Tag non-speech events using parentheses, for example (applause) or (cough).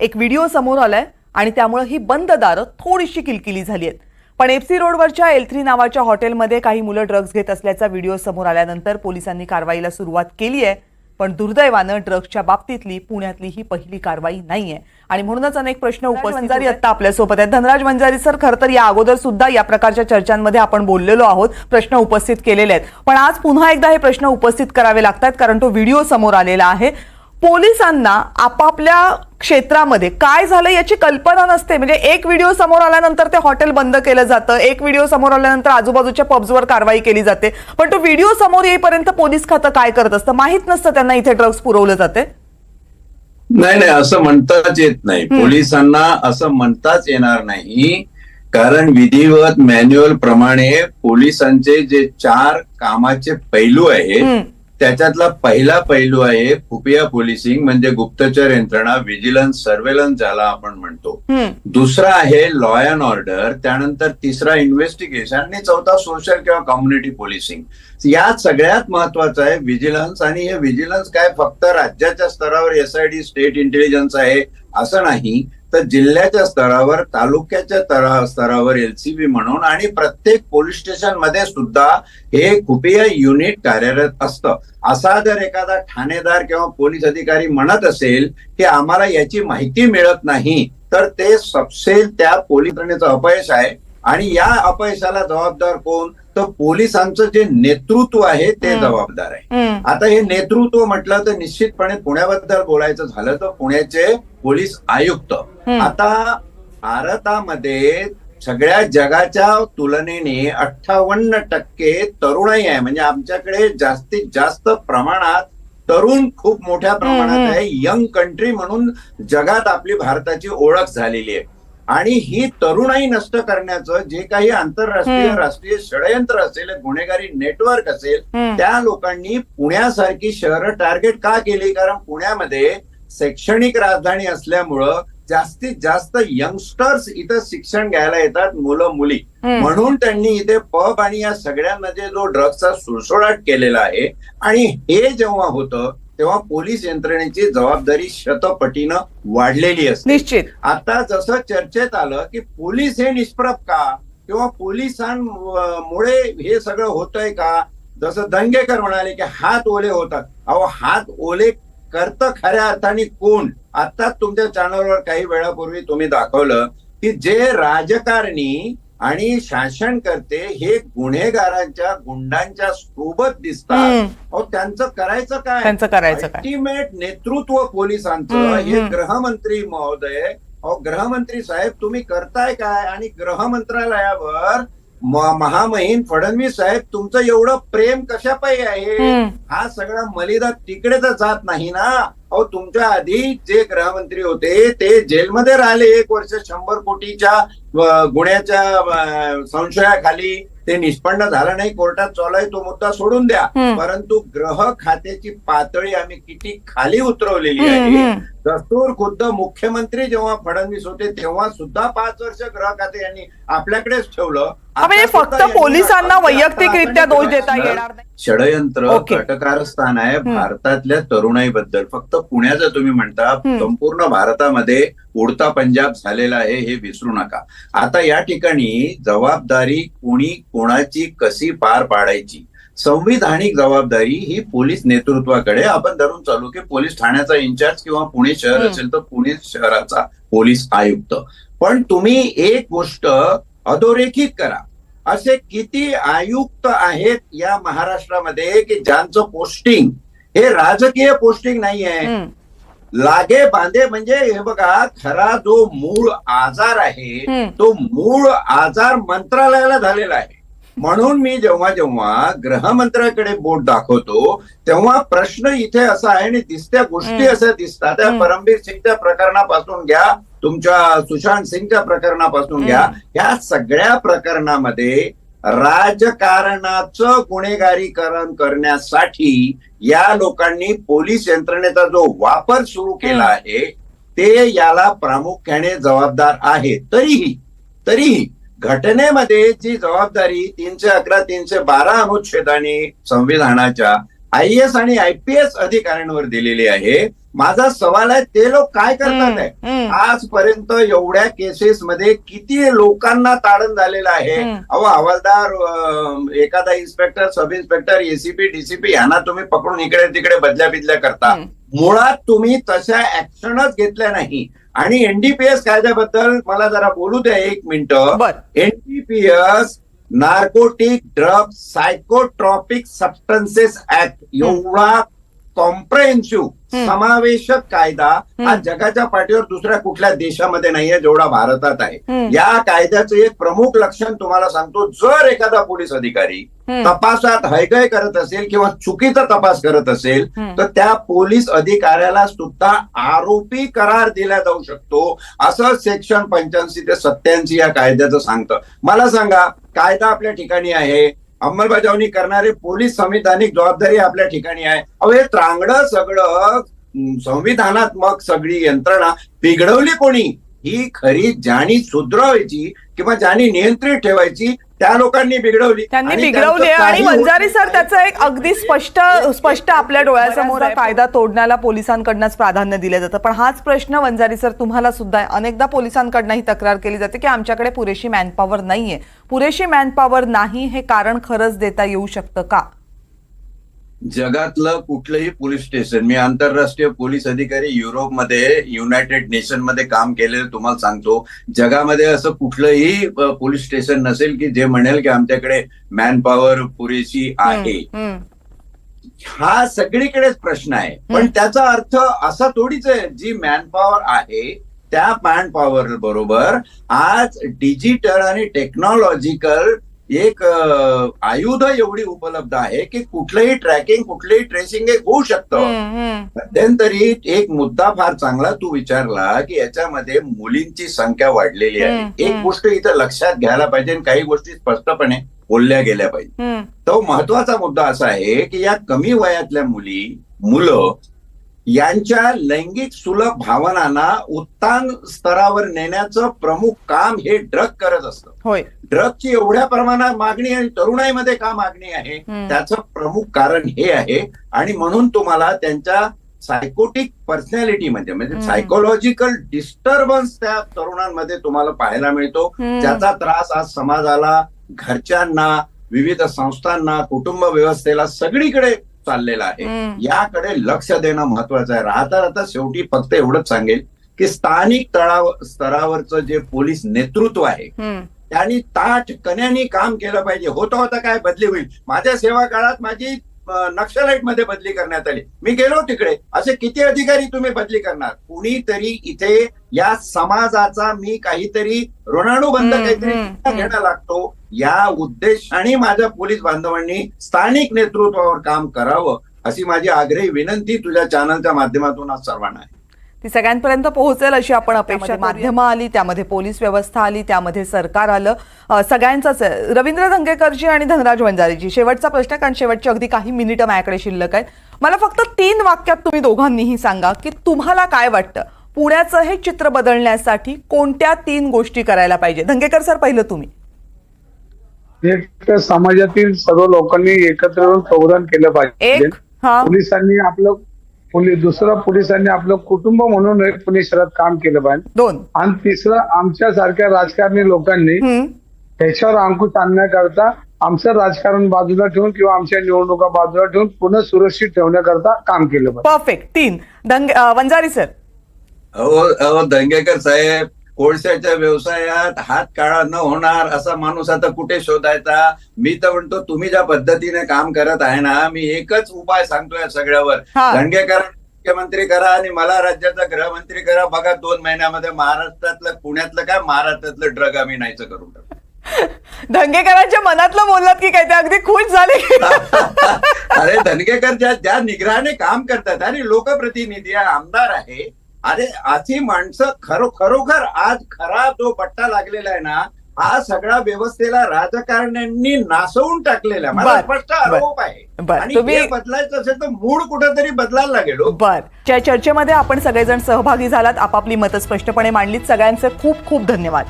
एक व्हिडिओ समोर आलाय आणि त्यामुळे ही बंद दारं थोडीशी किलकिली झाली आहेत पण एफसी रोडवरच्या एल थ्री नावाच्या हॉटेलमध्ये काही मुलं ड्रग्ज घेत असल्याचा व्हिडिओ समोर आल्यानंतर पोलिसांनी कारवाईला सुरुवात केली आहे. पण दुर्दैवानं ड्रग्जच्या बाबतीतली पुण्यातली ही पहिली कारवाई नाहीये. आणि म्हणूनच अनेक प्रश्न उपस्थित आता आपल्यासोबत आहेत. धनराज वंजारी सर खरं तर या अगोदर सुद्धा या प्रकारच्या चर्चांमध्ये आपण बोललेलो आहोत. प्रश्न उपस्थित केलेले आहेत. पण आज पुन्हा एकदा हे प्रश्न उपस्थित करावे लागतात कारण तो व्हिडिओ समोर आलेला आहे. पोलिसांना आपापल्या क्षेत्रामध्ये काय झालं याची कल्पना नसते. म्हणजे एक व्हिडिओ समोर आल्यानंतर ते हॉटेल बंद केलं जातं. एक व्हिडिओ समोर आल्यानंतर आजूबाजूच्या पब्सवर कारवाई केली जाते. पण तो व्हिडिओ समोर येईपर्यंत पोलीस खातं काय करत असतं? माहीत नसतं त्यांना इथे ड्रग्ज पुरवलं जाते. नाही नाही असं म्हणताच येत नाही. पोलिसांना असं म्हणताच येणार नाही. कारण विधिवत मॅन्युअल प्रमाणे पोलिसांचे जे चार कामाचे पैलू आहेत. त्याच्यातला पहिला पैलू आहे खुफिया पोलिसिंग म्हणजे गुप्तचर यंत्रणा व्हिजिलन्स सर्वेलन्स ज्याला आपण म्हणतो. दुसरा आहे लॉ अँड ऑर्डर त्यानंतर तिसरा इन्व्हेस्टिगेशन आणि चौथा सोशल किंवा कम्युनिटी पोलिसिंग यात सगळ्यात महत्वाचं आहे व्हिजिलन्स आणि हे व्हिजिलन्स काय फक्त राज्याच्या स्तरावर एसआयडी स्टेट इंटेलिजन्स आहे असं नाही. तर जिल्ह्याच्या स्तरावर तालुक्याच्या तरा- स्तरावर एलसीबी म्हणून आणि प्रत्येक पोलीस स्टेशनमध्ये सुद्धा हे खुफिया युनिट कार्यरत असतं असा जर एखादा ठाणेदार किंवा पोलीस अधिकारी म्हणत असेल की आम्हाला याची माहिती मिळत नाही तर ते सपसेल त्या पोलीस यंत्रणेचं अपयश आहे आणि या अपयशाला जबाबदार कोण तर पोलिसांचं जे नेतृत्व आहे ते. जबाबदार आहे. आता हे नेतृत्व म्हटलं तर निश्चितपणे पुण्याबद्दल बोलायचं झालं तर पुण्याचे पोलीस आयुक्त. आता भारतामध्ये सगळ्या जगाच्या तुलनेने अठ्ठावन्न टक्के तरुणाई आहे म्हणजे आमच्याकडे जास्तीत जास्त प्रमाणात तरुण खूप मोठ्या प्रमाणात. आहे यंग कंट्री म्हणून जगात आपली भारताची ओळख झालेली आहे आणि ही तरुणाई नष्ट करण्याचं जे काही आंतरराष्ट्रीय. राष्ट्रीय षडयंत्र असेल गुन्हेगारी नेटवर्क असेल. त्या लोकांनी पुण्यासारखी शहरं टार्गेट का केली कारण पुण्यामध्ये शैक्षणिक राजधानी असल्यामुळं जास्तीत जास्त यंगस्टर्स इथं शिक्षण घ्यायला येतात मुलं मुली. म्हणून त्यांनी इथे पब आणि या सगळ्यांमध्ये जो ड्रग्सचा सुळसुळाट केलेला आहे आणि हे जेव्हा होतं तेव्हा पोलीस यंत्रणेची जबाबदारी शतपटीनं वाढलेली असते. निश्चित. आता जसं चर्चेत आलं की पोलीस हे निष्प्रभ का? किंवा पोलिसांमुळे हे सगळं होतंय का? जसं दंगेकर म्हणाले की हात ओले होतात. अहो हात ओले करतं खऱ्या अर्थाने कोण? आता तुमच्या चॅनलवर काही वेळापूर्वी तुम्ही दाखवलं की जे राजकारणी आणि शासनकर्ते हे गुन्हेगारांच्या गुंडांच्या सोबत दिसतात त्यांचं करायचं काय? त्यांचं करायचं अल्टिमेट नेतृत्व पोलिसांचं हे. गृहमंत्री महोदय गृहमंत्री साहेब तुम्ही करताय काय? आणि गृह मंत्रालयावर महामहिम फडणवीस साहेब तुमचं एवढं प्रेम कशापायी आहे. हा सगळा मलिदा तिकडे तर जात नाही ना? अहो तुमच्या आधी जे गृहमंत्री होते ते जेलमध्ये राहिले एक वर्ष शंभर कोटीच्या गुन्ह्याच्या संशयाखाली ते निष्पन्न झालं नाही कोर्टात चालू तो मुद्दा सोडून द्या. परंतु ग्रह खात्याची पातळी आम्ही किती खाली उतरवलेली आहे. दस्तूर खुद्द मुख्यमंत्री जेव्हा फडणवीस होते तेव्हा सुद्धा पाच वर्ष ग्रह खाते यांनी आपल्याकडेच ठेवलं म्हणजे फक्त पोलिसांना वैयक्तिकरित्या दोष देता येणार नाही षडयंत्र ओके. कटकारस्थान आहे. भारतातल्या तरुणाईबद्दल फक्त पुण्याचं तुम्ही म्हणता. संपूर्ण भारतामध्ये उडता पंजाब झालेला आहे हे विसरू नका आता या ठिकाणी जबाबदारी कोणी कोणाची कशी पार पाडायची संविधानिक जबाबदारी ही पोलीस नेतृत्वाकडे आपण धरून चालू की पोलीस ठाण्याचा इन्चार्ज किंवा पुणे शहर. असेल तर पुणे शहराचा पोलीस आयुक्त पण तुम्ही एक गोष्ट अधोरेखित करा असे किती आयुक्त आहेत या महाराष्ट्रामध्ये की ज्यांचं पोस्टिंग हे राजकीय पोस्टिंग नाही आहे. लागे बांधे म्हणजे हे बघा खरा जो मूळ आजार आहे. तो मूळ आजार मंत्रालयाला झालेला आहे म्हणून मी जेव्हा जेव्हा गृहमंत्र्याकडे बोट दाखवतो तेव्हा प्रश्न इथे असा आहे आणि दिसत्या गोष्टी. अशा दिसतात त्या. परमबीर सिंगच्या प्रकरणापासून घ्या तुमच्या सुशांत सिंगच्या प्रकरणापासून घ्या या सगळ्या प्रकरणामध्ये राजकारणाचं गुन्हेगारीकरण करण्यासाठी या लोकांनी पोलीस यंत्रणेचा जो वापर सुरू केला. आहे ते याला प्रामुख्याने जबाबदार आहे तरीही तरीही घटनेमध्ये जी जबाबदारी तीनशे अकरा तीनशे बारा अनुच्छेदाने संविधानाच्या आय एस आणि आय पी एस अधिकाऱ्यांवर दिलेली आहे माझा सवाल आहे ते लोक काय करतात आहे. आजपर्यंत एवढ्या केसेस मध्ये किती लोकांना ताडण झालेलं आहे. अहो हवालदार एखादा inspector sub inspector ACP DCP यांना तुम्ही पकडून इकडे तिकडे बदल्या बिदल्या करता. मुळात तुम्ही तशा ऍक्शनच घेतल्या नाही आणि एनडीपीएस कायद्याबद्दल मला जरा बोलू द्या एक minute NDPS narcotic drug psychotropic substances act एवढा कॉम्प्रेहेन्सिव्ह. समावेशक कायदा हा. जगाच्या पाठीवर दुसऱ्या कुठल्या देशामध्ये नाहीये जेवढा भारतात आहे. या कायद्याचं एक प्रमुख लक्षण तुम्हाला सांगतो जर एखादा पोलीस अधिकारी. तपासात हयगय करत असेल किंवा चुकीचा तपास करत असेल. तर त्या पोलीस अधिकाऱ्याला सुद्धा आरोपी करार दिला जाऊ शकतो असं सेक्शन पंच्याऐंशी ते सत्याऐंशी या कायद्याचं सांगतं मला सांगा कायदा आपल्या ठिकाणी आहे अंमलबजावणी करणारे पोलीस संविधानिक जबाबदारी आपल्या ठिकाणी आहे. अहो हे त्रांगड सगळं संविधानात्मक सगळी यंत्रणा बिघडवली कोणी? ही खरी ज्यानी सुधरवायची किंवा ज्यानी नियंत्रित ठेवायची त्या लोकांनी बिघडवली त्यांनी बिघडवली आणि वंजारी सर. त्याचं एक अगदी स्पष्ट स्पष्ट आपल्या डोळ्यासमोर. कायदा तोडण्याला पोलिसांकडनंच प्राधान्य दिलं जातं पण हाच प्रश्न वंजारी सर तुम्हाला सुद्धा अनेकदा पोलिसांकडनं ही तक्रार केली जाते की आमच्याकडे पुरेशी मॅनपॉवर नाहीये पुरेशी मॅनपॉवर नाही हे कारण खरंच देता येऊ शकतं का जगातलं कुठलंही पोलीस स्टेशन मी आंतरराष्ट्रीय पोलीस अधिकारी युरोपमध्ये युनायटेड नेशनमध्ये काम केलेलं तुम्हाला सांगतो जगामध्ये असं कुठलंही पोलीस स्टेशन नसेल की जे म्हणेल की आमच्याकडे मॅन पॉवर पुरेशी आहे. हा सगळीकडेच प्रश्न आहे पण. त्याचा अर्थ असा थोडीच आहे जी मॅन पॉवर आहे त्या मॅन पॉवर बरोबर आज डिजिटल आणि टेक्नॉलॉजिकल एक आयुध एवढी उपलब्ध आहे की कुठलंही ट्रॅकिंग कुठलंही ट्रेसिंग एक होऊ शकतं. मध्यंतरी एक मुद्दा फार चांगला तू विचारला की याच्यामध्ये मुलींची संख्या वाढलेली आहे एक. गोष्ट इथं लक्षात घ्यायला पाहिजे आणि काही गोष्टी स्पष्टपणे बोलल्या गेल्या पाहिजे. तो महत्त्वाचा मुद्दा असा आहे की या कमी वयातल्या मुली मुलं यांच्या लैंगिक सुलभ भावनांना उत्तान स्तरावर नेण्याचं प्रमुख काम हे ड्रग करत असतं होय ड्रगची एवढ्या प्रमाणात मागणी आणि तरुणाईमध्ये का मागणी आहे. त्याचं प्रमुख कारण हे आहे आणि म्हणून तुम्हाला त्यांच्या सायकोटिक पर्सनॅलिटी म्हणजे म्हणजे. सायकोलॉजिकल डिस्टर्बन्स त्या तरुणांमध्ये तुम्हाला पाहायला मिळतो. ज्याचा त्रास आज समाजाला घरच्यांना विविध संस्थांना कुटुंब व्यवस्थेला सगळीकडे चाललेला आहे. याकडे लक्ष देणं महत्वाचं आहे. राहता राहता शेवटी फक्त एवढंच सांगेल की स्थानिक तळाव स्तरावरचं जे पोलीस नेतृत्व आहे. त्यांनी ताठ कण्यानी काम केलं पाहिजे. होता होता काय? बदली होईल. माझ्या सेवा काळात माझी नक्षलाइटमध्ये बदली करण्यात आली. मी गेलो तिकडे. असे किती अधिकारी तुम्ही बदली करणार? कुणीतरी इथे या समाजाचा मी काहीतरी ऋणानुबंध काहीतरी घेणं लागतो. या उद्देशाने माझ्या पोलीस बांधवांनी स्थानिक नेतृत्वावर काम करावं अशी माझी आग्रही विनंती तुझ्या चॅनलच्या माध्यमातून आज सर्वांना आहे. ती सगळ्यांपर्यंत पोहोचेल अशी आपण अपेक्षा माध्यमं आली त्यामध्ये पोलीस व्यवस्था आली त्यामध्ये सरकार आलं. सगळ्यांचंच आहे. रवींद्र धंगेकरजी आणि धनराज वंजारीजी शेवटचा प्रश्न कारण शेवटची अगदी काही मिनिटं माझ्याकडे शिल्लक आहेत. मला फक्त तीन वाक्यात तुम्ही दोघांनीही सांगा की तुम्हाला काय वाटतं? पुण्याचं हे चित्र बदलण्यासाठी कोणत्या तीन गोष्टी करायला पाहिजे? धंगेकर सर पहिलं तुम्ही. समाजातील सर्व लोकांनी एकत्र येऊन संविधान केलं पाहिजे. एक हा. पोलिसांनी आपलं पोलीस दुसरं पोलिसांनी आपलं कुटुंब म्हणून एक पोलीस शहरात काम केलं पाहिजे. दोन. आणि तिसरं आमच्या सारख्या राजकारणी लोकांनी हम्म. त्याच्यावर अंकुश आणण्याकरता आमचं राजकारण बाजूला ठेवून किंवा आमच्या निवडणुका बाजूला ठेवून पुन्हा सुरक्षित ठेवण्याकरता काम केलं पाहिजे. परफेक्ट तीन. अं, वंजारी सर. अहो अहो दंगेकर साहेब कोळशाच्या व्यवसायात हात काळा न होणार असा माणूस आता कुठे शोधायचा मी तर म्हणतो तुम्ही ज्या पद्धतीने काम करत आहे ना मी एकच उपाय सांगतोय सगळ्यावर. दंगेकर मुख्यमंत्री करा आणि मला राज्याचा गृहमंत्री करा बघा दोन महिन्यामध्ये महाराष्ट्रातलं पुण्यातलं काय महाराष्ट्रातलं ड्रग आम्ही नाहीच करून टाकू. (laughs) धंगेकरांच्या मनातलं बोललात की काय ते अगदी खुश झाले (laughs) अरे धनगेकर ज्या ज्या निग्रहाने काम करतात आणि लोकप्रतिनिधी आमदार आहे अरे अशी माणसं खरो खरोखर आज खरा जो पट्टा लागलेला आहे ना हा सगळा व्यवस्थेला राजकारण्यांनी नासवून टाकलेला. मला स्पष्ट आरोप आहे. आणि बदलायचं असेल तर मूड कुठेतरी बदलायला लागेल हो. बर त्या चर्चेमध्ये आपण सगळेजण सहभागी झालात आपापली मतं स्पष्टपणे मांडलीत सगळ्यांचे खूप खूप धन्यवाद